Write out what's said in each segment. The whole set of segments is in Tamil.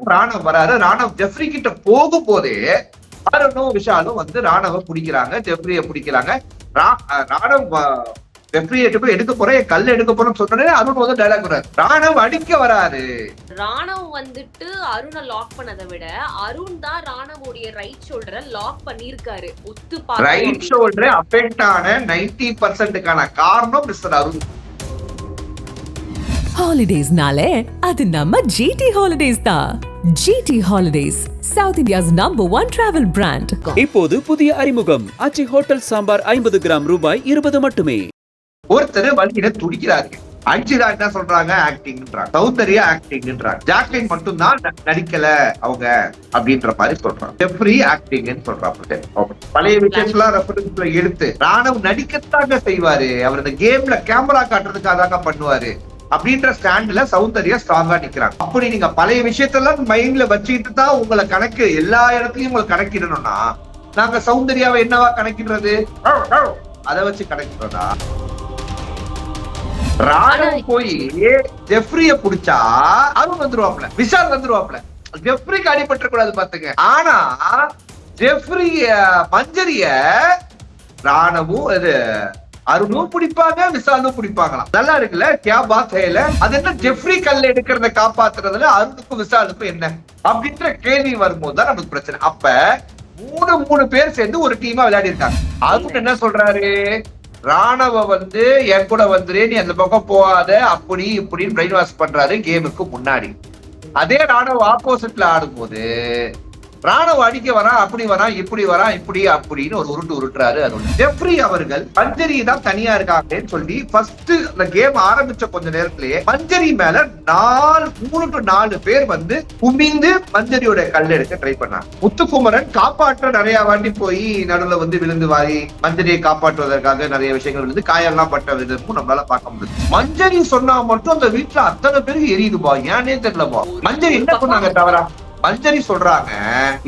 ராணவ் வராரு. ராணவ் ஜெஃப்ரி கிட்ட போகும் போதே அருணும் விஷாலும் வந்து ராணவ பிடிக்கிறாங்க. ஜெஃப்ரிய பிடிக்கிறாங்க. ராணவ் அஹ், ஜெஃப்ரிய போய் எடுக்க போறேன் கல் எடுக்க போறேன்னு சொன்னே அருண் வந்து டைலாக் வராரு ராணவ் அடிக்க வராரு. ராணவ் வந்துட்டு அருணை லாக் பண்ணதை விட அருண் தான் ராணவோடைய ரைட் ஷோல்டரை லாக் பண்ணிருக்காரு ஒத்து ரைட் ஷோல்டர் அஃபெக்ட் ஆன நைன்டி பர்சன்ட்டுக்கான காரணம் மிஸ்டர் அருண். ஹாலிடேஸ்னாலே அது நம்ம ஜிடி ஹாலிடேஸ் தான் GT holidays south India's number one travel brand இப்போது புதிய அறிமுகம். அச்சி ஹோட்டல் சாம்பார் ஐம்பது கிராம் ரூபாய் இருபது மட்டுமே. ஒருத்தர் வழியில துடிக்கிறாரு அஞ்சிதா என்ன சொல்றாங்க? ஆக்டிங்ன்றாங்க. சௌந்தர்யா ஆக்டிங்ன்றாங்க. ஜாக்லின் மட்டும் தான் நடிக்கல அவங்க அப்படின்ற மாதிரி சொல்றாங்க. ஜெஃப்ரி ஆக்டிங்னு சொல்றாங்க. பழைய விஷயத்தெல்லாம் ரெஃபரன்ஸ்ல எடுத்து. ராணவ் நடிக்கத்தாங்க செய்வாரு. அவர் இந்த கேம்ல கேமரா காட்டுறதுக்காக தாங்க பண்ணுவாரு. அப்படின்ற ஸ்டாண்ட்ல சௌந்தர்யா ஸ்ட்ராங்கா நிக்கிறாங்க. அப்படி நீங்க பழைய விஷயத்தெல்லாம் மைண்ட்ல வச்சுக்கிட்டு தான் உங்களை கணக்கு எல்லா இடத்துலயும் உங்களை கணக்கிடணும்னா நாங்க சௌந்தர்யாவை என்னவா கணக்கிடுறது? அதை வச்சு கணக்கிடுறதா? ராணவ் போய் ஜெஃப்ரிய புடிச்சா அருண் வந்துருவாப்ல விஷால் வந்துருவாப்ல ஜெஃப்ரிக்கு அடிபட்டு கூடாது பாத்துங்க ஆனா ஜெஃப்ரி அஹ், மஞ்சரிய ராணவும் இது அருணும் பிடிப்பாங்க விஷாலும் பிடிப்பாங்களாம் நல்லா இருக்குல்ல கே பாத்தையில அது என்ன ஜெஃப்ரி கல்ல எடுக்கிறத காப்பாத்துறதுல அருணுக்கும் விஷாலுக்கும் என்ன? அப்படின்ற கேள்வி வரும்போது தான் நமக்கு பிரச்சனை. அப்ப மூணு மூணு பேர் சேர்ந்து ஒரு டீமா விளையாடி இருக்காங்க அருண் என்ன சொல்றாரு? ராணவ வந்து என் கூட வந்துரு நீ அந்த பக்கம் போகாத அப்படி இப்படின்னு பிரெயின் வாஷ் பண்றாரு கேமுக்கு முன்னாடி. அதே ராணவ ஆப்போசிட்ல ஆடும்போது ராணுவ அடிக்க வரா அப்படி வரா இப்படி வரான் இப்படி அப்படின்னு ஒரு உருட்டு உருட்டுறாரு அருண். ஜெஃப்ரி அவர்கள் மஞ்சரி தான் தனியா இருக்காங்கன்னு சொல்லி ஃபர்ஸ்ட் அந்த கேம் ஆரம்பிச்ச கொஞ்ச நேரத்திலேயே மஞ்சரி மேல நாலு மூணு டு நாலு பேர் வந்து குமிந்து மஞ்சரியோட கல் எடுக்க ட்ரை பண்ணாங்க. முத்துக்குமரன் காப்பாற்ற நிறைய வாட்டி போய் நடுவுல வந்து விழுந்து வாரி மஞ்சரியை காப்பாற்றுவதற்காக நிறைய விஷயங்கள் விழுந்து காயெல்லாம் பட்ட விதமும் நம்மளால பார்க்க முடியுது மஞ்சரி சொன்னா மட்டும் அந்த வீட்டுல அத்தனை பேருக்கு எரியுதுபா ஏன்னே தெரியலப்பா. மஞ்சரி என்ன பண்ணாங்க தவறா? மஞ்சரி சொல்றாங்க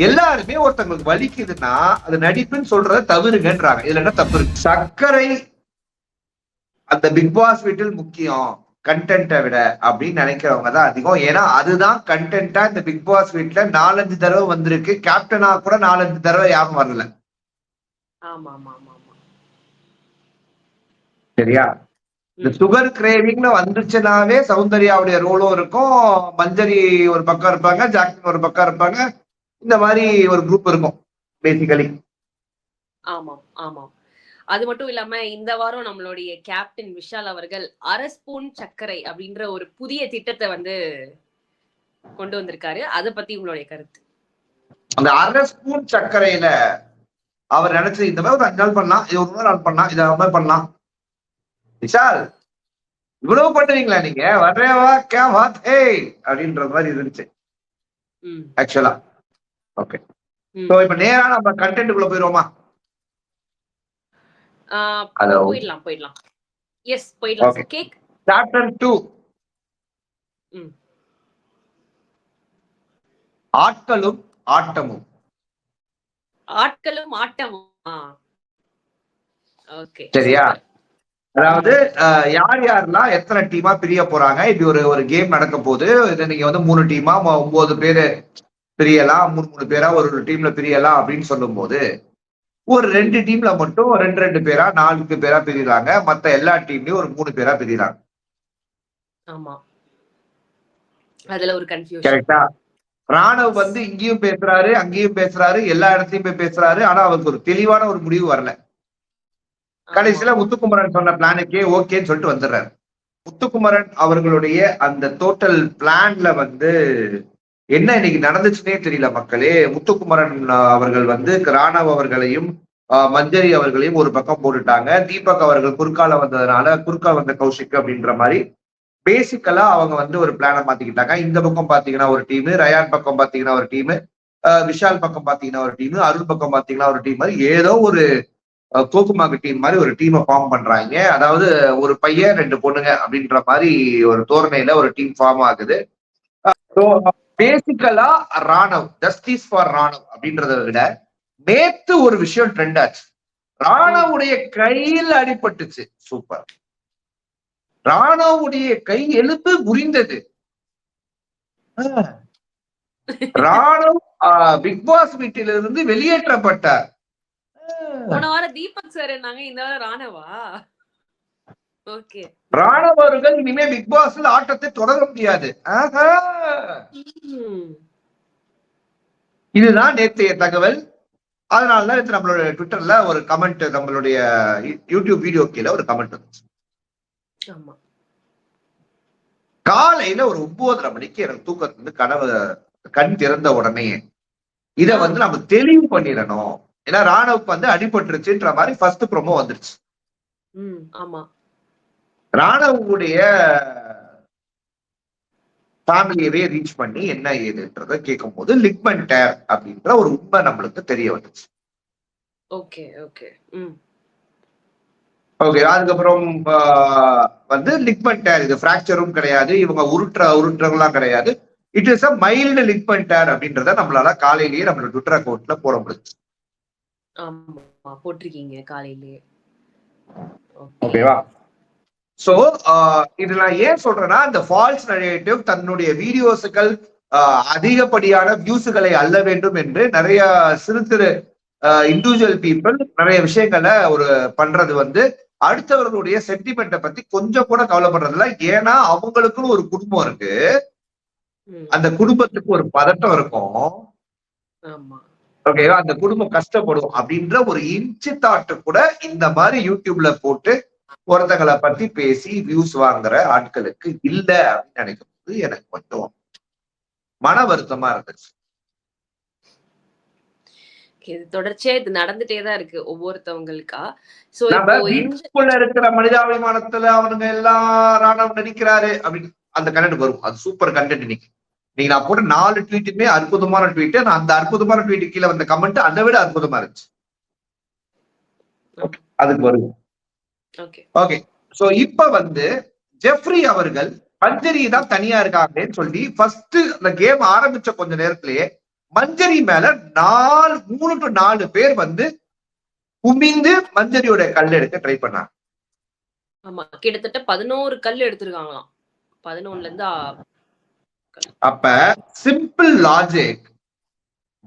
எல்லாருமே ஒருத்தங்களுக்கு வலிக்குதுன்னா அது நடிப்புன்னு சொல்றத தவறுங்கன்றாங்க இதுல என்ன தப்பு இருக்கு? சர்க்கரை அந்த பிக் பாஸ் வீட்டில் முக்கியம் கண்டென்ட்டை விட அப்படின்னு நினைக்கிறவங்க தான் அதிகம். ஏன்னா அதுதான் கண்டென்ட்டா இந்த பிக் பாஸ் வீட்ல நாலஞ்சு தடவை வந்திருக்கு. கேப்டனா கூட நாலஞ்சு தடவை யாரும் வரல. சரியா? இந்த சுகர் கிரேவிங்ல வந்துச்சுனாவே சௌந்தர்யாவுடைய ரோலும் இருக்கும். மஞ்சரி ஒரு பக்கம் இருப்பாங்க ஜாக்லின் ஒரு பக்கம் இருப்பாங்க. இந்த மாதிரி ஒரு குரூப் இருக்கும் பேசிக்கலி ஆமாம் ஆமாம் அது மட்டும் இல்லாம இந்த வாரம் நம்மளுடைய கேப்டன் விஷால் அவர்கள் அரை ஸ்பூன் சர்க்கரை அப்படின்ற ஒரு புதிய திட்டத்தை வந்து கொண்டு வந்திருக்காரு. அதை பத்தி உங்களுடைய கருத்து? அந்த அரை ஸ்பூன் சர்க்கரையில அவர் நினைச்சது இந்த மாதிரி ஒரு அஞ்சு நாள் பண்ணலாம் இது ஒரு நாள் பண்ணலாம் இதை மாதிரி பண்ணலாம். விஷால் இவ்வளவு பண்ணுவீங்களா நீங்க? வர்றேவா கே வாத் ஹே அப்படின்ற மாதிரி இருந்துச்சு. ஆக்சுவலா ஓகே. ஸோ இப்ப நேரா நம்ம கண்டென்ட்டுக்குள்ள போயிருவோமா? ஆஹ் Hello. போயிடலாம் போயிடலாம். எஸ் போயிடலாம். கேக் சாப்டர் டூ ம். ஆட்களும் ஆட்டமும். ஆட்களும் ஆட்டமும். ஓகே சரியா? அதாவது யார் யாரெல்லாம் எத்தனை டீமா பிரிய போறாங்க இப்படி ஒரு ஒரு கேம் நடக்க போகுது இது நீங்க வந்து மூணு டீமா ஒன்பது பேரு பிரியலாம் மூணு மூணு பேரா ஒரு ஒரு டீம்ல பிரியலாம் அப்படின்னு சொல்லும்போது ஒரு ரெண்டு டீம்ல மட்டும் ரெண்டு ரெண்டு பேரா நான்கு பேரா பிரியறாங்க மத்த எல்லா டீம்லயும் ஒரு மூணு பேரா பிரியறாங்க. ஆமா. அதுல ஒரு கன்ஃபியூஷன் கரெக்டா ராணவ் வந்து இங்கேயும் பேசுறாரு அங்கேயும் பேசுறாரு எல்லா இடத்தையும் போய் பேசுறாரு ஆனா அவருக்கு ஒரு தெளிவான ஒரு முடிவு வரல. கடைசியில முத்துக்குமரன் சொன்ன பிளானுக்கே ஓகேன்னு சொல்லிட்டு வந்துடுறாரு. முத்துக்குமரன் அவர்களுடைய அந்த டோட்டல் பிளான்ல வந்து என்ன இன்னைக்கு நடந்துச்சுன்னே தெரியல மக்களே. முத்துக்குமரன் அவர்கள் வந்து ராணவ் அவர்களையும் மஞ்சரி அவர்களையும் ஒரு பக்கம் போட்டுட்டாங்க. தீபக் அவர்கள் குறுக்கால வந்ததுனால குறுக்கா வந்த கௌஷிக் அப்படின்ற மாதிரி பேசிக்கலா அவங்க வந்து ஒரு பிளானை மாத்திக்கிட்டாங்க. இந்த பக்கம் பாத்தீங்கன்னா ஒரு டீம் ரயான் பக்கம் பாத்தீங்கன்னா ஒரு டீம் விஷால் பக்கம் பாத்தீங்கன்னா ஒரு டீம் அருள் பக்கம் பாத்தீங்கன்னா ஒரு டீம் மாதிரி ஏதோ ஒரு அஹ், டீம் மாதிரி ஒரு டீமை ஃபார்ம் பண்றாங்க. அதாவது ஒரு பையன் ரெண்டு பொண்ணுங்க அப்படின்ற மாதிரி ஒரு தோரணையில ஒரு டீம் ஃபார்ம் ஆகுது. பேசிக்கலா ராணவ் ஜஸ்டிஸ் ஃபார் ராணவ் அப்படின்றத விட நேத்து ஒரு விஷயம் ட்ரெண்ட் ஆச்சு. ராணவுடைய கையில் அடிபட்டுச்சு. சூப்பர் ராணாவுடைய கை எலும்பு முறிந்தது. ஆஹ். பிக் பாஸ் வீட்டிலிருந்து வெளியேற்றப்பட்டார். போன வாரம் தீபக் சார் என்னங்க இந்த வாரம் ராணவா? ஓகே. ராணுவர்கள் இனிமே பிக் பாஸ்ல ஆட்டத்தை தொடர முடியாது. ஆஹா. இதுதான் நேற்றைய தகவல். அதனாலதான் நேத்து நம்மளோட ட்விட்டர்ல ஒரு கமெண்ட் நம்மளுடைய யூடியூப் வீடியோ கீழே ஒரு கமெண்ட் வந்துச்சு. ஆமா. காலையில ஒரு ஒன்பதரை மணிக்கு எனக்கு தூக்கத்துல கனவு கண் திறந்த உடனே இத வந்து நம்ம தெளிவு பண்ணிடணும். ஏன்னா ராணுவுக்கு வந்து அடிபட்டுருச்சுன்ற மாதிரி ஃபர்ஸ்ட் ப்ரோமோ வந்துருச்சு. ஆமா. ராணுவுடைய ஃபேமிலியவே ரீச் பண்ணி என்ன ஏதுன்றத கேட்கும் போது லிக்மெண்டர் அப்படின்ற ஒரு உண்மை நம்மளுக்கு தெரிய வந்துச்சு. Okay okay. ஓகே அதுக்கப்புறம் வந்து லிக்மெண்டர் இது ஃப்ராக்சரும் கிடையாது இவங்க உருட்டுற உருட்டுறவங்களாம் கிடையாது. It is a mild ligament tear அப்படின்றத நம்மளால காலையிலேயே நம்மளோட ட்விட்டர் அக்கௌண்ட்ல போட முடிஞ்சு ஆமா போட்டிருக்கீங்க காலையிலேயே ஓகேவா சோ இது நான் ஏன் சொல்றேன்னா இந்த ஃபால்ஸ் நரேட்டிவ் தன்னுடைய வீடியோஸுகள் அதிகப்படியான வியூஸுகளை அல்ல வேண்டும் என்று நிறைய சிறு சிறு இண்டிவிஜுவல் பீப்புள் நிறைய விஷயங்களை ஒரு பண்றது வந்து அடுத்தவர்களுடைய சென்டிமெண்ட்டை பத்தி கொஞ்சம் கூட கவலைப்படுறதில்ல. ஏன்னா அவங்களுக்குன்னு ஒரு குடும்பம் இருக்கு. அந்த குடும்பத்துக்கு ஒரு பதட்டம் இருக்கும். ஓகேவா அந்த குடும்பம் கஷ்டப்படும் அப்படின்ற ஒரு இன்ச்சு தாட்டு கூட இந்த மாதிரி யூடியூப்ல போட்டு ஒருத்தங்களை பத்தி பேசி வியூஸ் வாங்குற ஆட்களுக்கு இல்ல அப்படின்னு நினைக்கும் போது எனக்கு கொஞ்சம் மன வருத்தமா இருந்துச்சு. இது தொடர்ச்சியா இது நடந்துட்டே தான் இருக்கு ஒவ்வொருத்தவங்களுக்கா. சோ வீட்டுக்குள்ள இருக்கிற மனிதாபிமானத்துல அவனுங்க எல்லாம் ராணவ் நடிக்கிறாரு அப்படின்னு அந்த கண்டென்ட் வரும். அது சூப்பர் கண்டென்ட் இன்னைக்கு. நீங்க நான் போட்ட நாலு ட்வீட்டுமே அற்புதமான ட்வீட் நான் அந்த அற்புதமான ட்வீட் கீழே வந்த கமெண்ட் அதை விட அற்புதமா இருந்துச்சு. அதுக்கு வருவோம் ஓகே ஓகே சோ இப்ப வந்து ஜெஃப்ரி அவர்கள் மஞ்சரி தான் தனியா இருக்காங்கன்னு சொல்லி ஃபர்ஸ்ட் அந்த கேம் ஆரம்பிச்ச கொஞ்ச நேரத்திலேயே மஞ்சரி மேல நாலு மூணு டு நாலு பேர் வந்து குமிந்து மஞ்சரியோட கல் எடுக்க ட்ரை பண்ணாங்க. ஆமா கிட்டத்தட்ட பதினோரு கல் எடுத்திருக்காங்களாம். பதினொன்னுல இருந்து அப்ப சிம்பிள் லாஜிக்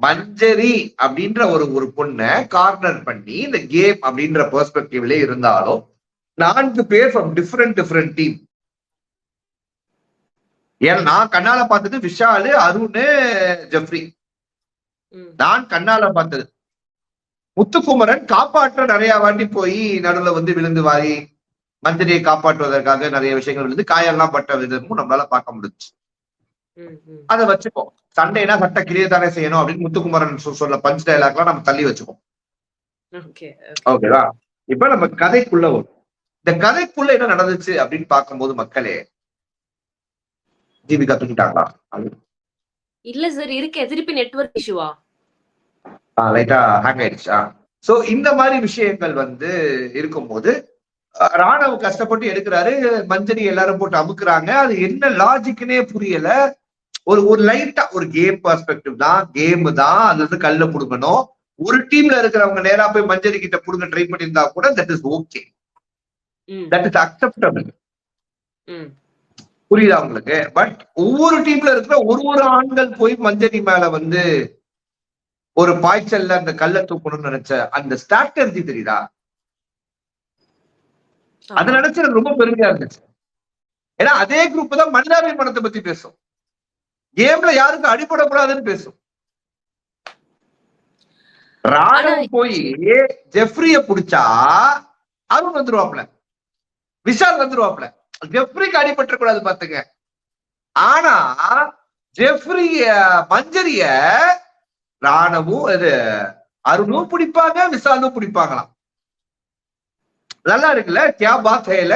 மஞ்சரி அப்படின்ற ஒரு ஒரு பொண்ணை கார்னர் பண்ணி இந்த கேம் அப்படின்ற பெர்ஸ்பெக்டிவ்ல இருந்தாலும் நான்கு பேர் ஃப்ரம் டிஃப்ரெண்ட் டிஃப்ரெண்ட் டீம் ஏன்னா நான் கண்ணால பார்த்தது விஷாலு அருண் ஜெஃப்ரி. நான் கண்ணால பார்த்தது. முத்துக்குமரன் காப்பாற்ற நிறைய வாட்டி போய் நடுவுல வந்து விழுந்து வாரி மஞ்சரியை காப்பாற்றுவதற்காக நிறைய விஷயங்கள் விழுந்து காயெல்லாம் பட்ட விதமும் நம்மளால பார்க்க முடிஞ்சு. அதை வச்சுப்போம். சண்டைனா சட்ட கிளிய தானே செய்யணும் அப்படின்னு முத்துக்குமரன் சொல்ல பஞ்ச் டைலாக்லாம் நம்ம தள்ளி வச்சுப்போம். ஓகே ஓகேவா? இப்ப நம்ம கதைக்குள்ள வரும். இந்த கதைக்குள்ள என்ன நடந்துச்சு அப்படின்னு பார்க்கும்போது மக்களே ஜீவிகா தூக்கிட்டாங்களா? இல்ல சார் இருக்கே. திருப்பி நெட்வொர்க் இஷ்யூவா லைட்டா ஹேங் ஆயிடுச்சா. சோ இந்த மாதிரி விஷயங்கள் வந்து இருக்கும்போது ராணவ் கஷ்டப்பட்டு எடுக்கிறாரு. மஞ்சரி எல்லாரும் போட்டு அமுக்குறாங்க. அது என்ன லாஜிக்னே புரியல. ஒரு ஒரு லைட்டா ஒரு கேம் பர்ஸ்பெக்டிவ் தான் கேம் தான் அது வந்து கல்ல புடுங்கணும். ஒரு டீம்ல இருக்கிறவங்க நேரா போய் மஞ்சரி கிட்ட புடுங்க ட்ரை பண்ணியிருந்தா கூட that is okay that is acceptable புரியுதா உங்களுக்கு? பட் ஒவ்வொரு டீம்ல இருக்கிற ஒரு ஒரு ஆண்கள் போய் மஞ்சரி மேல வந்து ஒரு பாய்ச்சல்ல அந்த கல்ல தூக்கணும்னு நினைச்ச அந்த ஸ்ட்ராட்டஜி தெரியுதா? அதை. நினைச்சு ரொம்ப பெருமையா இருந்துச்சு. ஏன்னா அதே குரூப் தான் மனிதாபிமானத்தை பத்தி பேசும். கேம்ல யாருக்கும் அடிபடக்கூடாதுன்னு பேசும். ராணுவ ஆனா- போய் ஜெஃப்ரிய புடிச்சா அருண் வந்துருவாப்ல விஷால் வந்துருவாப்ல ஜெஃப்ரிக்கு அடிபட்ட கூடாது பாத்துங்க. ஆனா ஜெஃப்ரி அஹ், மஞ்சரிய ராணவும் இது அருணும் பிடிப்பாங்க விஷாலும் பிடிப்பாங்களாம். நல்லா இருக்குல்ல? கியா பாத் ஹேல?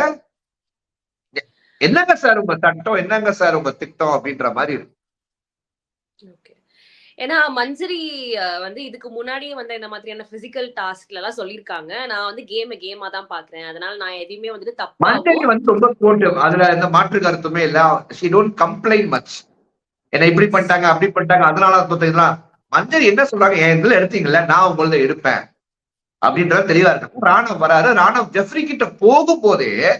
என்னங்க சார் உங்க சட்டம் என்னங்க சார் உங்க திட்டம்? அப்படின்ற மாதிரி இருக்கு. ஏன்னா மஞ்சரி வந்து இதுக்கு முன்னாடியே வந்து இந்த மாதிரியான பிசிக்கல் டாஸ்க்ல எல்லாம் சொல்லியிருக்காங்க. நான் வந்து கேம் கேமா தான் பாக்குறேன் அதனால நான் எதையுமே வந்துட்டு மஞ்சரி தப்பா வந்து ரொம்ப கோட்டு. அதுல எந்த மாற்று கருத்துமே இல்ல. ஷி டோன்ட் கம்ப்ளைண்ட் மச் என்ன இப்படி பண்ணிட்டாங்க அப்படி பண்ணிட்டாங்க. அதனால இதெல்லாம். மஞ்சரி என்ன சொல்றாங்க? என் இதுல எடுத்தீங்கல்ல? நான் உங்களத எடுப்பேன். அப்படின்றது தெளிவா இருக்கு. ராணவ் வராரு. ராணவ் ஜெஃப்ரி கிட்ட போகும்போதே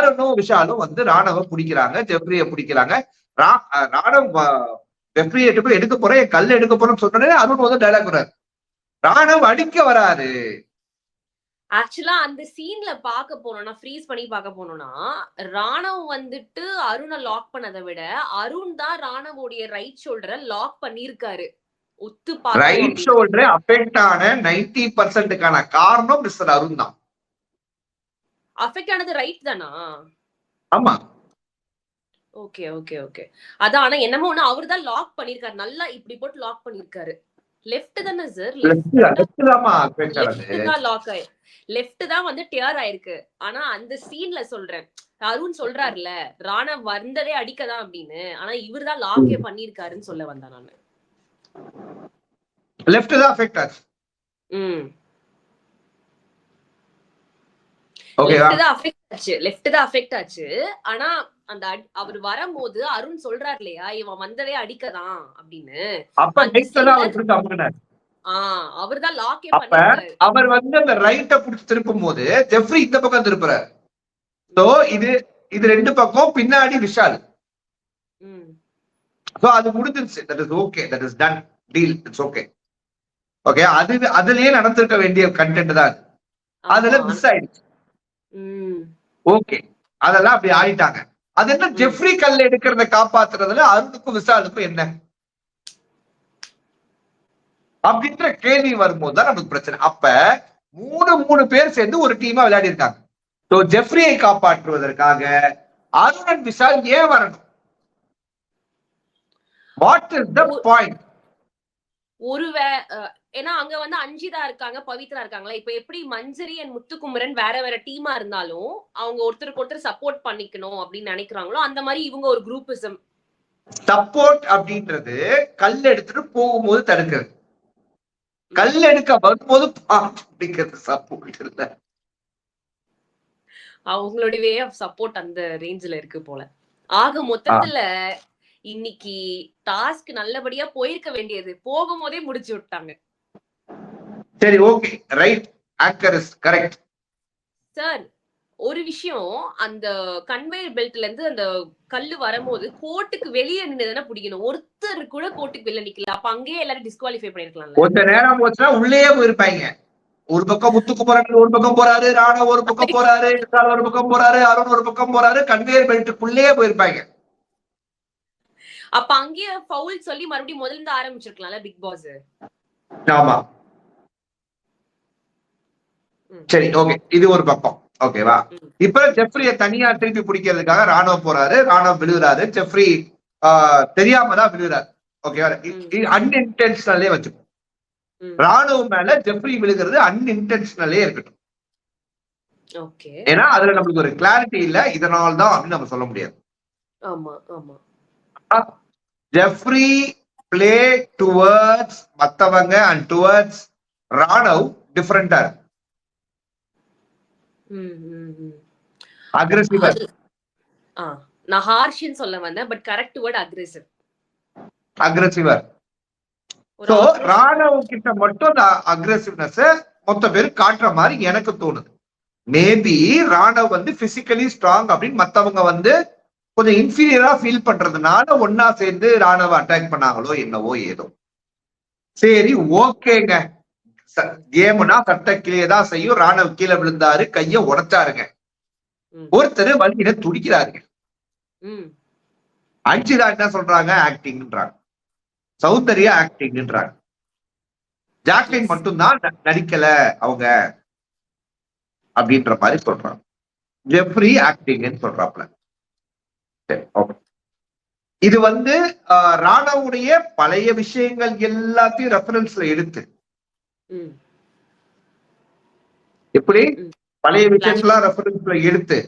அருணும் விஷாலும் வந்து ராணவ பிடிக்கிறாங்க. ஜெஃப்ரிய பிடிக்கிறாங்க. ரா- அஹ் ராணவ் ரெஃப்ரி போய் எடுக்க போறேன் கல் எடுக்க போறேன்னு சொன்னோடனே அருண் வந்து டைலாக் வர்றாரு ராணவ் அடிக்க வராரு ஆக்சுவலா அந்த சீன்ல பாக்க போனோம்னா ஃப்ரீஸ் பண்ணி பாக்க போனோம்னா ராணவ் வந்துட்டு அருணை லாக் பண்ணதை விட அருண் தான் ராணவோடைய ரைட் ஷோல்டரை லாக் பண்ணிருக்காரு ஒத்து ரைட் ஷோல்டர் அஃபெக்ட் ஆன நைன்டி பர்சன்ட்டுக்கான காரணம் மிஸ்டர் அருண் தான். அஃபெக்ட் ஆனது ரைட் தானா? ஆமா. ஓகே ஓகே ஓகே அதான் ஆனா என்னமோ ஒண்ணு அவர் தான் லாக் பண்ணிருக்காரு. நல்லா இப்படி போட்டு லாக் பண்ணிருக்காரு. லெஃப்ட் தானே சார் லெஃப்ட் தான்? லாக் ஆயி லெஃப்ட் தான் வந்து டியர் ஆயிருக்கு. ஆனா அந்த சீன்ல சொல்றேன். அருண் சொல்றாருல ராணா வந்ததே அடிக்கதான் அப்படின்னு. ஆனா இவர் தான் லாக்கே பண்ணிருக்காருன்னு சொல்ல வந்தேன் நானு. லெஃப்ட் தான் அஃபெக்ட் ஆச்சு. ம். லெஃப்ட் தான் அஃபெக்ட் ஆச்சு. லெஃப்ட் தான் அஃபெக்ட் ஆச்சு. ஆனா அந்த அவர் வரும்போது அருண் சொல்றாரு இல்லையா இவன் வந்ததே அடிக்கதான் அப்படின்னு. ஆஹ் அவர் தான் லாக்கே அவர் வந்து அந்த ரைட்ட புடிச்சு திருப்பும் போது ஜெஃப்ரி இந்த பக்கம் திருப்புறாரு. சோ இது இது ரெண்டு பக்கம் பின்னாடி விஷால். சோ அது முடிஞ்சிருச்சு. That is okay that is done deal it's okay okay அது அதுலயே நடந்திருக்க வேண்டிய கண்டென்ட் தான் அது. அதுல. மிஸ் ஆயிடுச்சு. ஓகே அதெல்லாம் அப்படி ஆயிட்டாங்க. அது என்ன ஜெஃப்ரி கல்ல எடுக்கிறத காப்பாத்துறதுல அருணுக்கும் விசாலுக்கும் என்ன? அப்படின்ற கேள்வி வரும்போது தான் நமக்கு பிரச்சனை. அப்ப மூணு மூணு பேர் சேர்ந்து ஒரு டீமா விளையாடி இருக்காங்க. ஸோ ஜெஃப்ரியை காப்பாற்றுவதற்காக அருணன் விஷால் ஏன் வரணும்? வாட் இஸ் த பாயிண்ட் ஒரு வே அஹ் ஏன்னா அங்க வந்து அஞ்சிதா இருக்காங்க பவித்ரா இருக்காங்களா? இப்ப எப்படி மஞ்சரி அண்ட் முத்துக்குமரன் வேற வேற டீமா இருந்தாலும் அவங்க ஒருத்தருக்கு ஒருத்தர் சப்போர்ட் பண்ணிக்கணும் அப்படின்னு நினைக்கிறாங்களோ அந்த மாதிரி இவங்க ஒரு குரூப்பிசம் சப்போர்ட் அப்படின்றது கல் எடுத்துட்டு போகும்போது தடுக்கிறது. கல் எடுக்க வரும்போது அப்படிங்கிறது சப்போர்ட் இல்ல. அவங்களுடைய வே ஆஃப் சப்போர்ட் அந்த ரேஞ்சில இருக்கு போல. ஆக மொத்தத்துல இன்னைக்கு டாஸ்க் நல்லபடியா போயிருக்க வேண்டியது. போகும்போதே முடிச்சு விட்டாங்க. சரி okay right anchor is correct sir ஒரு விஷயம் அந்த கன்வேயர் பெல்ட்ல இருந்து அந்த கல்லு வரும்போது கோர்ட்டுக்கு வெளியே நின்று பிடிக்கணும். ஒருத்தர் கூட கோர்ட்டுக்கு வெளில நிக்கல. அப்ப அங்கேயே எல்லாரும் டிஸ்குவாலிஃபை பண்ணிருக்கலாம்ல. கொஞ்ச நேரம் போச்சுன்னா உள்ளேயே போயிருப்பாங்க. ஒரு பக்கம் முத்துக்குமரன் ஒரு பக்கம் போறாரு ராணா ஒரு பக்கம் போறாரு ஒரு பக்கம் போறாரு அருண் ஒரு பக்கம் போறாரு கன்வேயர் பெல்ட்டுக்குள்ளேயே போயிருப்பாங்க. அப்ப அங்கேயே ஃபவுல் சொல்லி மறுபடியும் முதல்ல இருந்து ஆரம்பிச்சிருக்கலாம்ல பிக் பாஸ் ஆமா. சரி ஓகே இது ஒரு பக்கம். ஓகேவா. இப்ப ஜெஃப்ரிய தனியா திருப்பி பிடிக்கிறதுக்காக ராணுவ போறாரு. ராணுவ விழுகிறாரு. ஜெஃப்ரி தெரியாம தான் விழுகிறாரு. ஓகேவா. அன்இன்டென்ஷனலே வச்சுக்கோ. ராணுவம் மேல ஜெஃப்ரி விழுகிறது அன்இன்டென்ஷனலே இருக்கட்டும். ஓகே ஏன்னா அதுல நம்மளுக்கு ஒரு கிளாரிட்டி இல்ல. இதனால தான் அப்படின்னு நம்ம சொல்ல முடியாது. ஆமா ஆமா. ஜெஃப்ரி பிளே டுவர்ட்ஸ் மத்தவங்க அண்ட் டுவர்ட்ஸ் ராணவ் டிஃபரெண்டா இருக்கு. அக்ரெசிவா நான் ஹார்ஷின்னு சொல்ல வந்தேன் பட் கரெக்ட் வேர்ட் அக்ரெசிவ் அக்ரெசிவா சோ ராணவ் கிட்ட மட்டும் அக்ரெசிவ்னஸ் மொத்த பேர் காட்டுற மாதிரி எனக்கு தோணுது. மேபி ராணவ் வந்து பிசிக்கலி ஸ்ட்ராங் அப்படின்னு மத்தவங்க வந்து கொஞ்சம் இன்ஃபீரியரா ஃபீல் பண்றதுனால ஒன்னா சேர்ந்து ராணவ அட்டாக் பண்ணாங்களோ என்னவோ ஏதோ. சரி ஓகேங்க. கேம்னா சட்ட கீழே தான் செய்யும். ராணவ் கீழே விழுந்தாரு கைய உடைச்சாருங்க. ஒருத்தர் வலியில துடிக்கிறாருங்க. அஞ்சுதா என்ன சொல்றாங்க? ஆக்டிங்ன்றாங்க சௌந்தர்யா ஆக்டிங்ன்றாங்க ஜாக்லின். மட்டும்தான் நடிக்கல அவங்க. அப்படின்ற மாதிரி சொல்றாங்க. ஜெஃப்ரி ஆக்டிங்னு சொல்றாப்ல சரி ஓகே இது வந்து ராணவுடைய பழைய விஷயங்கள் எல்லாத்தையும் ரெஃபரன்ஸ்ல எடுத்து. எப்படி. பழைய விஷயத்தெல்லாம் ரெஃபரன்ஸ்ல எடுத்து.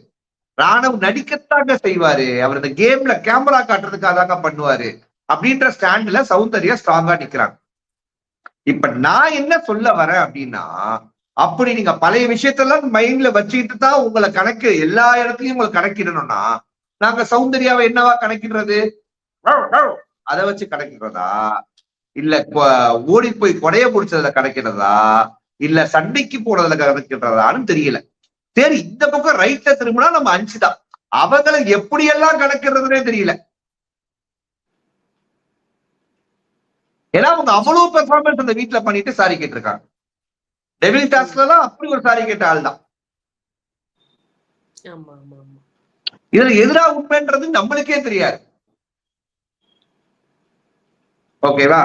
ராணவ் நடிக்கத்தாங்க செய்வாரு. அவர் இந்த கேம்ல கேமரா காட்டுறதுக்காக தாங்க பண்ணுவாரு. அப்படின்ற ஸ்டாண்ட்ல சௌந்தர்யா ஸ்ட்ராங்கா நிக்கிறாங்க. இப்ப நான் என்ன சொல்ல வரேன் அப்படின்னா அப்படி நீங்க பழைய விஷயத்தெல்லாம் மைண்ட்ல வச்சுக்கிட்டு தான் உங்களை கணக்கு எல்லா இடத்துலயும் உங்களை கணக்கிடணும்னா நாங்க சௌந்தர்யாவை என்னவா கணக்கிடுறது? அதை வச்சு கணக்கிடுறதா? இல்ல ஓடி போய் கொடைய பிடிச்சதுல கணக்கிடுறதா? இல்ல சண்டைக்கு போனதுல கணக்கிடுறதான்னு தெரியல. சரி இந்த பக்கம் ரைட்ல திரும்பினா நம்ம அஞ்சுதான். அவங்களை எப்படியெல்லாம் கணக்கிடுறதுனே தெரியல. ஏன்னா அவங்க அவ்வளவு பெர்ஃபார்மன்ஸ் அந்த வீட்ல பண்ணிட்டு சாரி கேட்டிருக்காங்க. டெவில் டாஸ்க்ல எல்லாம் அப்படி ஒரு சாரி கேட்ட ஆள் தான் ஆமா ஆமா ஆமா. இதுல எதிரா உண்மைன்றது நம்மளுக்கே தெரியாது. ஓகேவா?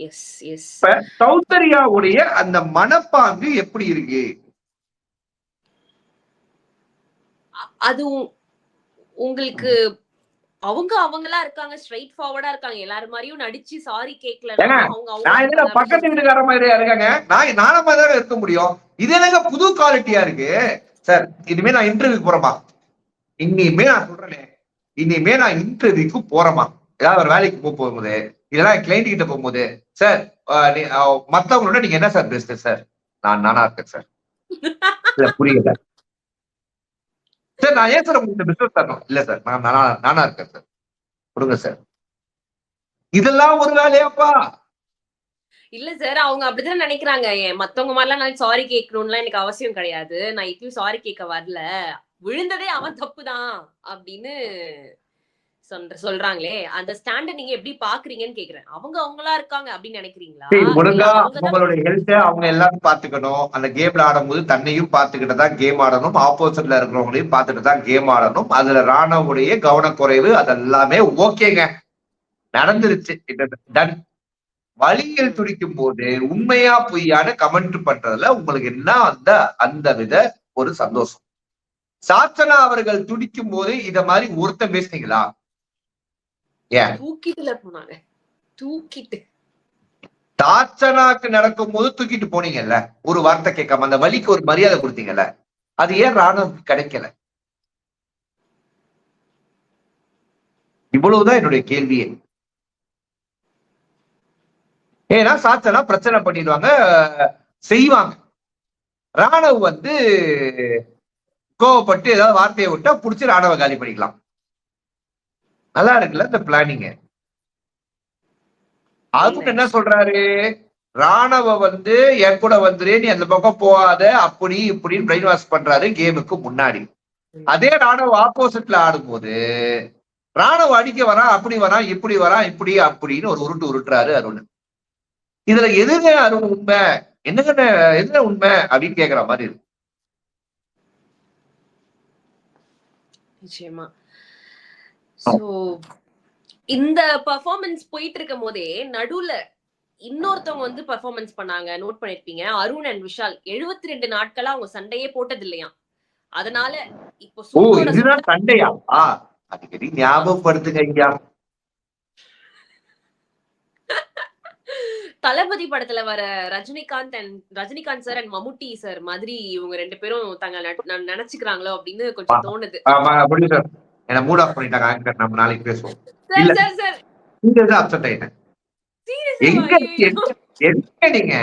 எஸ் எஸ் இப்ப சௌந்தர்யாவுடைய அந்த மனப்பாங்கு எப்படி இருக்கு? அது உங்களுக்கு அவங்க அவங்களா இருக்காங்க ஸ்ட்ரைட் ஃபார்வர்டா இருக்காங்க. எல்லாரும் மாதிரியும் நடிச்சு சாரி கேக்கல. அவங்க நான் பக்கத்து வீட்டுக்கார மாதிரியா இருக்காங்க? நான் நான மாதிரி தான் இருக்க முடியும். இது என்னங்க புது குவாலிட்டியா இருக்கு? சார் இனிமே நான் இன்டர்வியூ போறேமா இனிமே நான் சொல்றேனே. இனிமே நான் இன்டர்வியூக்கு போறேமா ஏதாவது ஒரு வேலைக்கு போக போகும்போது இல்லைன்னா கிளைண்ட் கிட்ட போகும்போது சார் மத்தவங்களோட நீங்க என்ன சார் பெஸ்ட் சார் நான் நானா இருக்கேன் சார் புரியல. சார் நான் ஏன் சார் உங்களுக்கு பிசினஸ் தரணும் இல்ல சார் நான் நானா நானா இருக்கேன் சார் கொடுங்க சார் இதெல்லாம் ஒரு வேலையாப்பா. இல்ல சார் அவங்க அப்படிதான் நினைக்கிறாங்க. மத்தவங்க மாதிரிலாம் நான் சாரி கேட்கணும்லாம் எனக்கு அவசியம் கிடையாது. நான் இப்பயும் சாரி கேட்க வரல. விழுந்ததே அவன் தப்புதான் அப்படின்னு சொல்ற சொல்றாங்களே. அந்த ஸ்டாண்ட நீங்க எப்படி பாக்குறீங்கன்னு கேக்குறேன். அவங்க அவங்களா இருக்காங்க அப்படின்னு நினைக்கிறீங்களா? ஒழுங்கா அவங்களுடைய ஹெல்த்த அவங்க எல்லாரும் பாத்துக்கணும் அந்த கேம்ல ஆடும்போது தன்னையும் பாத்துக்கிட்டு தான் கேம் ஆடணும். ஆப்போசிட்ல இருக்கிறவங்களையும் பார்த்துட்டு தான் கேம் ஆடணும். அதுல ராணவுடைய கவனக்குறைவு அதெல்லாமே ஓகேங்க. நடந்துருச்சு. டன் வழியில் துடிக்கும் போது உண்மையா பொய்யான கமெண்ட் பண்றதுல உங்களுக்கு என்ன அந்த அந்த வித ஒரு சந்தோஷம். சாச்சனா அவர்கள் துடிக்கும் போது இத மாதிரி ஒருத்தன் பேசுனீங்களா? ஏன்? தூக்கிட்டுல போனாங்க. தூக்கிட்டு. தாச்சனாக்கு நடக்கும் போது தூக்கிட்டு போனீங்கல்ல? ஒரு வார்த்தை கேட்காம அந்த வலிக்கு ஒரு மரியாதை கொடுத்தீங்கல்ல? அது ஏன் ராணுவம் கிடைக்கல? இவ்வளவுதான் என்னுடைய கேள்வியே ஏன்னா சாச்சனா பிரச்சனை பண்ணிடுவாங்க செய்வாங்க. ராணுவ வந்து கோவப்பட்டு ஏதாவது வார்த்தையை விட்டா பிடிச்சி ராணுவ காலி பண்ணிக்கலாம். நல்லா இருக்குல்ல இந்த பிளானிங்க அதுக்கு என்ன சொல்றாரு? ராணவ வந்து என் கூட வந்துரு நீ அந்த பக்கம் போகாத அப்படி இப்படின்னு பிரெயின் வாஷ் பண்றாரு கேமுக்கு முன்னாடி. அதே ராணுவ ஆப்போசிட்ல ஆடும்போது ராணுவ அடிக்க வரான் அப்படி வரான் இப்படி வரான் இப்படி அப்படின்னு ஒரு உருட்டு உருட்டுறாரு அருண். இதுல எதுங்க அருண் உண்மை? என்னங்க எதுங்க உண்மை? அப்படின்னு கேக்குற மாதிரி இருக்கு. நிச்சயமா. சோ இந்த பெர்ஃபார்மன்ஸ் போயிட்டு இருக்கும் போதே நடுவுல இன்னொருத்தவங்க வந்து பெர்ஃபார்மன்ஸ் பண்ணாங்க. நோட் பண்ணிருப்பீங்க. அருண் அண்ட் விஷால் 72 ரெண்டு நாட்களா அவங்க சண்டையே போட்டது இல்லையா அதனால இப்போ சண்டையா? ஞாபகப்படுத்துங்க ஐயா தளபதி படத்துல வர Rajinikanth and Rajinikanth sir and Mammootty sir மாதிரி இவங்க ரெண்டு பேரும் தங்க ந- நினைச்சுக்கிறாங்க அப்படின்னு கொஞ்சம் தோணுது. என்ன மூட் ஆஃப் பண்ணிட்டாங்க ஆங்கர் நம்ம நாளைக்கு பேசுவோம். சார். சார் இது அப்செட் ஆயிட்டேன். எங்க நீங்க?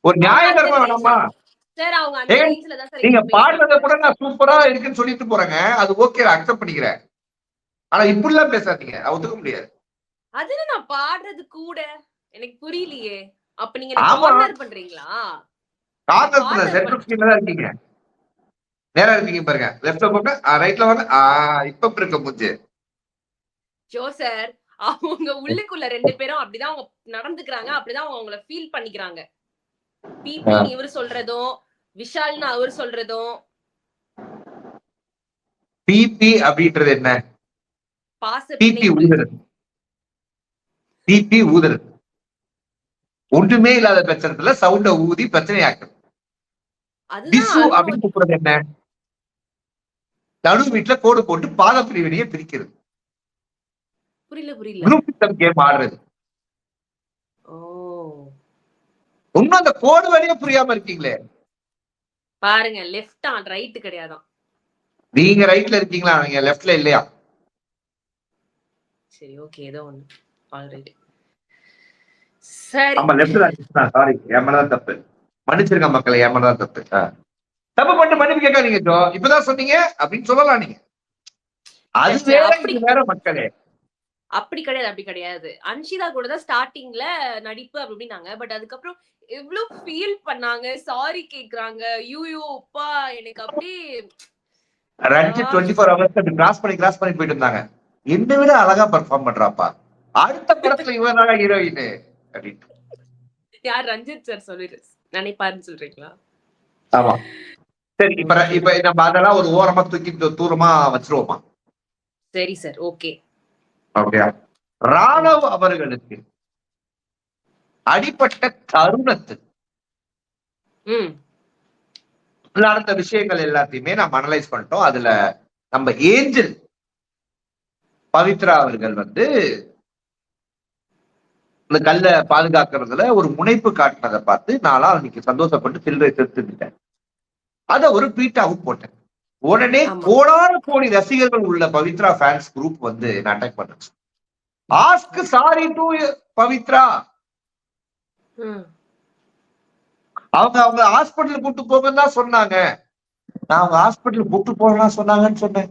ஒரு நியாய தர்மம் வேணாமா? சார் அவங்க அந்த ஏங்க, ரேஞ்சில தான் சார் நீங்க பாடுறத. கூட நான் சூப்பரா இருக்குன்னு சொல்லிட்டு போறேங்க. அது ஓகே அக்செப்ட் பண்ணிக்கிறேன். ஆனா இப்படி எல்லாம் பேசாதீங்க. அது ஒத்துக்க முடியாது. அதுல நான் பாடுறது கூட. எனக்கு புரியலையே. அப்ப நீங்க. கார்னர் பண்றீங்களா? Corner சென்டர் ஸ்கிரீன்ல தான் இருக்கீங்க. நேரா இருக்கீங்க பாருங்க. லெஃப்ட்ல போங்க ரைட்ல ஆ, இப்ப இருக்க மூச்சு ஜோ சார் அவங்க உள்ளுக்குள்ள ரெண்டு பேரும் அப்படிதான் அவங்க நடந்துக்கிறாங்க. அப்படிதான் அவங்க அவங்கள ஃபீல் பண்ணிக்கிறாங்க. பிபி இவர் சொல்றதும் விஷால்னு அவர் சொல்றதும். பிபி அப்படின்றது என்ன? பாச பிபி. ஊதுறது. பிபி ஊதுறது. ஒன்றுமே இல்லாத பிரச்சனத்துல சவுண்ட ஊதி பிரச்சனையாக்குறது டிசு அதுதான் அப்படின்னு கூப்பிடுறது என்ன? நடு வீட்டுல கோடு போட்டு பாத பிரிவினையை பிரிக்கிறது. புரியல புரியல. குரூப் கேம் ஆடுறது ஓ. இன்னும் அந்த கோடு வழியே புரியாம இருக்கீங்களே. பாருங்க லெஃப்ட் ஆன் ரைட் கிடையாதான். நீங்க ரைட்ல இருக்கீங்களா? நீங்க லெஃப்ட்ல இல்லையா? சரி ஓகே ஏதோ ஒண்ணு. ஆல்ரைட் சரி. மேலதான் தப்பு. மன்னிச்சிருக்க மக்களை என் மேலதான் தப்பு. ஆ. தப்பு பண்ணிட்டு மன்னிப்பு கேட்காதீங்க ஜோ. இப்பதான் சொன்னீங்க அப்படின்னு சொல்லலாம் நீங்க. அது வேற அப்படி- மக்களே. அப்படி கிடையாது அப்படி கிடையாது. அன்ஷிதா கூட தான் ஸ்டார்டிங்ல நடிப்பு அப்படி இப்படின்னாங்க பட் அதுக்கப்புறம் எவ்வளவு ஃபீல் பண்ணாங்க சாரி கேக்குறாங்க. யூயோ அப்பா எனக்கு ரஞ்சித் டுவெண்ட்டி ஃபோர் ஹவர்ஸ் அப்படி கிராஸ் பண்ணி கிராஸ் பண்ணி போயிட்டு இருந்தாங்க. என்னை விட அழகா பெர்ஃபார்ம் பண்றாப்பா. அடுத்த படத்துல இவன் ஹீரோயின் அப்படின்னு யார் ரஞ்சித் சார் சொல்லிரு நினைப்பாருன்னு சொல்றீங்களா? ஆமா. சரி இப்ப இப்ப நம்ம அதெல்லாம் ஒரு ஓரமா தூக்கி தூரமா வச்சிருவோமா? சரி சார் ஓகே அப்படியா? ராணவ் அவர்களுக்கு அடிப்பட்ட தருணத்துக்கு ம். நடந்த விஷயங்கள் எல்லாத்தையுமே நம்ம அனலைஸ் பண்ணிட்டோம். அதுல நம்ம ஏஞ்சல் பவித்ரா அவர்கள் வந்து இந்த கல்லை பாதுகாக்கிறதுல ஒரு முனைப்பு காட்டினதை பார்த்து நாளா அன்னைக்கு சந்தோஷப்பட்டு சில்லறை செலுத்திட்டேன். அத ஒரு ட்வீட்டாவும் போட்டேன். உடனே. கோடான கோடி ரசிகர்கள் உள்ள பவித்ரா ஃபேன்ஸ் குரூப் வந்து என்ன அட்டாக் பண்ணுச்சு ஆஸ்க் சாரி டு பவித்ரா. அவங்க அவங்க ஹாஸ்பிட்டல் கூட்டு போங்கன்னு தான் சொன்னாங்க. நான் அவங்க ஹாஸ்பிட்டல் கூட்டு போகலாம் சொன்னாங்கன்னு சொன்னேன்.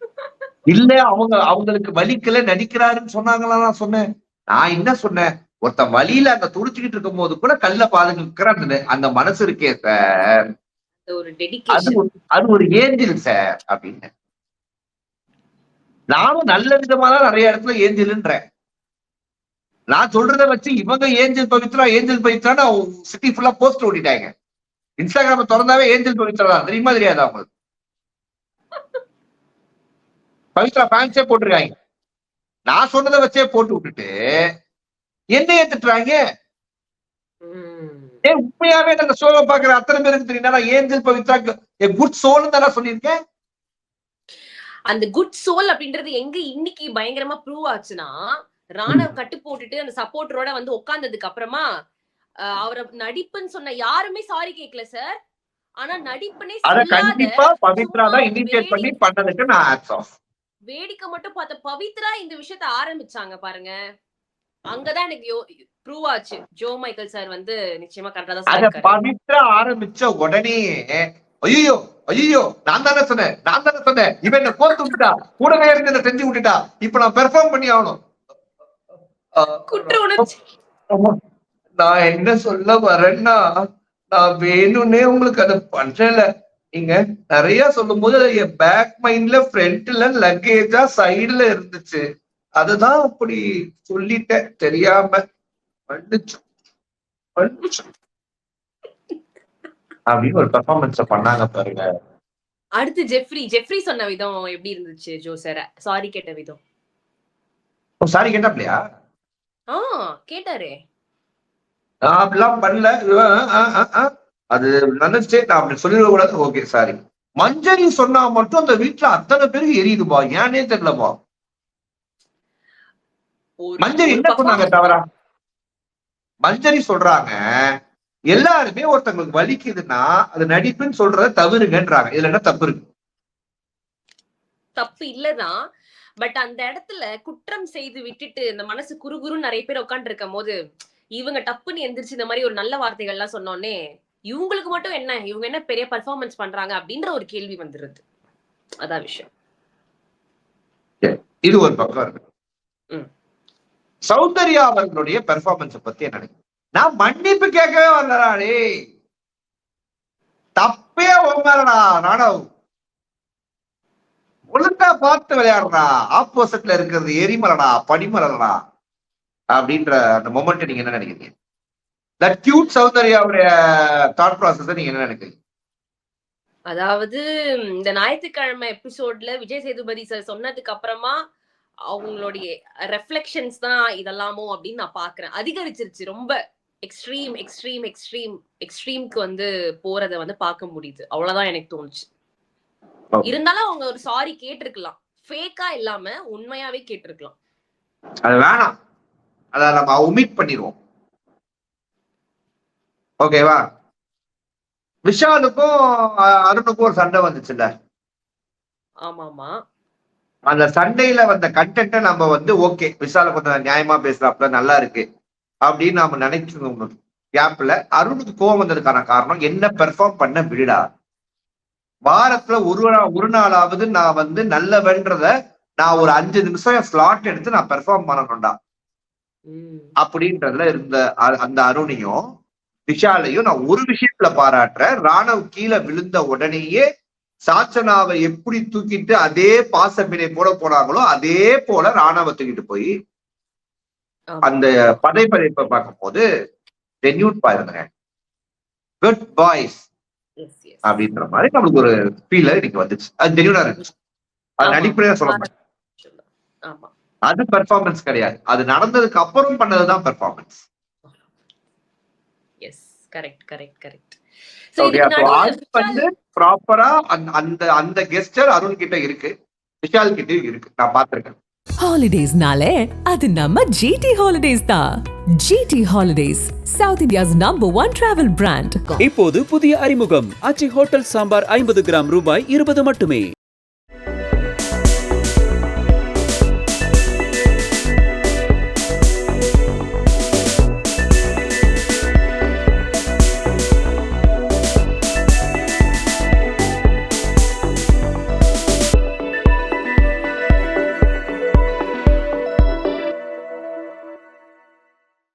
இல்ல அவங்க அவங்களுக்கு வலிக்கல நடிக்கிறாருன்னு சொன்னாங்களா நான் சொன்னேன். நான் என்ன சொன்னேன்? ஒருத்தன் வழியில அங்க துடிச்சுக்கிட்டு இருக்கும் போது கூட கல்ல பாதுகாக்கிற அந்த அந்த மனசு இருக்கே சார் அது ஒரு ஏஞ்சல் சார் அப்படின்னு. நானும் நல்ல விதமா தான் நிறைய இடத்துல ஏஞ்சல்ன்றேன். நான் சொல்றத வச்சு இவங்க ஏஞ்சல் பவித்ரா ஏஞ்சல் பவித்ரான்னு சிட்டி ஃபுல்லா போஸ்ட் ஓட்டிட்டாங்க இன்ஸ்டாகிராம திறந்தாவே ஏஞ்சல் பவித்ரா தான். தெரியுமா தெரியாதா உங்களுக்கு? பவித்ரா ஃபேன்ஸே போட்டிருக்காங்க. நான் சொன்னதை வச்சே போட்டு விட்டுட்டு என்ன ஏத்துட்டுறாங்க? ம். ஏன் உண்மையாவே அந்த ஷோவை பாக்குற அத்தனை பேருக்கு தெரியும். நான் ஏஞ்சல் பவித்ரா குட் சோல்னு தானே சொல்லியிருக்கேன் அந்த குட் சோல் அப்படின்றது எங்க இன்னைக்கு பயங்கரமா ப்ரூவ் ஆச்சுன்னா ராணவ் கட்டு போட்டுட்டு அந்த சப்போர்ட்டரோட வந்து உட்கார்ந்ததுக்கு அப்புறமா அவரை நடிப்புன்னு சொன்ன யாருமே சாரி கேட்கல சார் ஆனா நடிப்புனே கண்டிப்பா பவித்ரா தான் இனிஷியேட் பண்ணி பண்ணதுக்கு நான் ஆஃப் வேடிக்கை மட்டும் பார்த்த பவித்ரா இந்த விஷயத்த ஆரம்பிச்சாங்க பாருங்க. அங்கதான் எனக்கு ப்ரூவ் ஆச்சு. ஜோ மைக்கேல் சார் வந்து நிச்சயமா கரெக்டா தான் பவித்ரா ஆரம்பிச்ச உடனே ஐயோ ஐயோ நான் தானே சொன்னேன் நான் தானே சொன்னேன். இவன் என்ன கோர்த்து விட்டுட்டா கூடவே இருந்து என்ன செஞ்சு விட்டுட்டா இப்ப நான் பெர்ஃபார்ம் பண்ணி ஆகணும். நான் என்ன சொல்ல வரேன்னா நான் வேணும்னே உங்களுக்கு அதை பண்ணல நீங்க நிறைய சொல்லும் போது பேக் மைண்ட்ல ஃப்ரண்ட்ல லக்கேஜா சைடுல இருந்துச்சு. அதுதான் அப்படி சொல்லிட்டேன். தெரியாம மன்னிச்சு மன்னிச்சு. அப்படின்னு ஒரு பெர்ஃபார்மன்ஸ் பண்ணாங்க பாருங்க. அடுத்து ஜெஃப்ரி. ஜெஃப்ரி சொன்ன விதம் எப்படி இருந்துச்சு ஜோ சார்? சாரி கேட்ட விதம். சாரி கேட்டாப்லையா? ஆ கேட்டாரே. நான் அப்படிலாம் பண்ணல. அது நினைச்சே நான் அப்படி சொல்லிட கூடாது. ஓகே சாரி மஞ்சரி சொன்னா மட்டும் அந்த வீட்டுல அத்தனை பேருக்கு எரியுதுப்பா. ஏனே தெரியலப்பா. மஞ்சரி என்ன சொன்னாங்க தவறா? மஞ்சரி சொல்றாங்க எல்லாருமே ஒருத்தங்களுக்கு வலிக்குதுன்னா அது நடிப்புன்னு சொல்றத தவறுங்கன்றாங்க. இதுல என்ன தப்பு இருக்கு? தப்பு இல்லதான் பட் அந்த இடத்துல குற்றம் செய்து விட்டுட்டு இந்த மனசு குறுகுறு நிறைய பேர் உட்காந்து இருக்கும் போது இவங்க டப்புன்னு எந்திரிச்சு இந்த மாதிரி ஒரு நல்ல வார்த்தைகள் எல்லாம் சொன்னோடனே இவங்களுக்கு மட்டும் என்ன இவங்க என்ன பெரிய பர்ஃபார்மன்ஸ் பண்றாங்க அப்படின்ற ஒரு கேள்வி வந்துருது. அதான் விஷயம். இது ஒரு பக்கம் இருக்கு. சௌந்தர்யா அவர்களுடைய பெர்ஃபார்மன்ஸ் பத்தி என்ன? நான் மன்னிப்பு கேட்கவே வரலடா டேய். தப்பே உண்மைடா நாடகம் ஒழுங்கா பார்த்து விளையாடுறா ஆப்போசிட்ல இருக்கிறது எரிமலடா பனிமலடா அப்படின்ற அந்த மொமெண்ட் நீங்க என்ன நினைக்கிறீங்க? தட் கியூட் சௌந்தர்யாவுடைய தாட் ப்ராசஸ் நீங்க என்ன நினைக்கிறீங்க? அதாவது இந்த ஞாயிற்றுக்கிழமை எபிசோட்ல விஜய் சேதுபதி சார் சொன்னதுக்கு அப்புறமா அவங்களுடைய ரெஃப்ளெக்ஷன்ஸ் தான் இதெல்லாமோ அப்படின்னு நான் பாக்குறேன். அதிகரிச்சிருச்சு. ரொம்ப எக்ஸ்ட்ரீம் எக்ஸ்ட்ரீம் எக்ஸ்ட்ரீம் எக்ஸ்ட்ரீம்க்கு வந்து போறத வந்து பார்க்க முடியுது. அவ்வளவுதான் எனக்கு தோணுச்சு. இருந்தாலும் அவங்க ஒரு சாரி கேட்டிருக்கலாம். ஃபேக்கா இல்லாம உண்மையாவே கேட்டிருக்கலாம். அது வேணாம். அத நம்ம ஒமிட் பண்ணிடுவோம். ஓகேவா விஷாலுக்கும் அருணுக்கும் ஒரு சண்டை வந்துச்சுல்ல? ஆமாமா அந்த சண்டையில வந்த கண்டென்ட்டை நம்ம வந்து ஓகே விஷால கொஞ்சம் நியாயமா பேசுறாப்புல நல்லா இருக்கு. அப்படின்னு நாம நினைச்சிருந்தோம் கேப்ல அருணுக்கு கோவம் வந்ததுக்கான காரணம் என்ன பெர்ஃபார்ம் பண்ண விடுடா? வாரத்துல ஒரு ஒரு நாளாவது நான் வந்து நல்லவன்றத நான் ஒரு அஞ்சு நிமிஷம் ஸ்லாட் எடுத்து நான் பெர்ஃபார்ம் பண்ணணும்டா. அப்படின்றதுல இருந்த அந்த அருணையும் விஷாலையும் நான் ஒரு விஷயத்துல பாராட்டுறேன். ராணவ் கீழே விழுந்த உடனேயே சாச்சனாவை எப்படி தூக்கிட்டு அதே பாசப்பினை போல போனாங்களோ அதே போல ராணாவை தூக்கிட்டு போய். அந்த படைப்படைப்பை பார்க்கும்போது ஜென்யூட் பாருங்க. Good boys. அப்படின்ற மாதிரி நம்மளுக்கு ஒரு ஃபீல் இன்னைக்கு வந்துச்சு. அது ஜென்யூனா இருந்துச்சு அது ஆமா. நடிப்படையா சொல்ல மாட்டேன் அது பெர்ஃபார்மன்ஸ் கிடையாது. அது நடந்ததுக்கு அப்புறம் பண்ணதுதான் performance yes correct correct correct ப்ராப்பரா அந்த அந்த கெஸ்டர் அருண் கிட்ட இருக்கு. விஷால் கிட்ட இருக்கு. நான் பார்த்திருக்கேன். ஹாலிடேஸ்னாலே அது நம்ம ஜிடி ஹாலிடேஸ் தான் GT holidays south India's number one travel brand இப்போது புதிய அறிமுகம். ஆச்சி ஹோட்டல் சாம்பார் ஐம்பது கிராம் ரூபாய் இருபது மட்டுமே.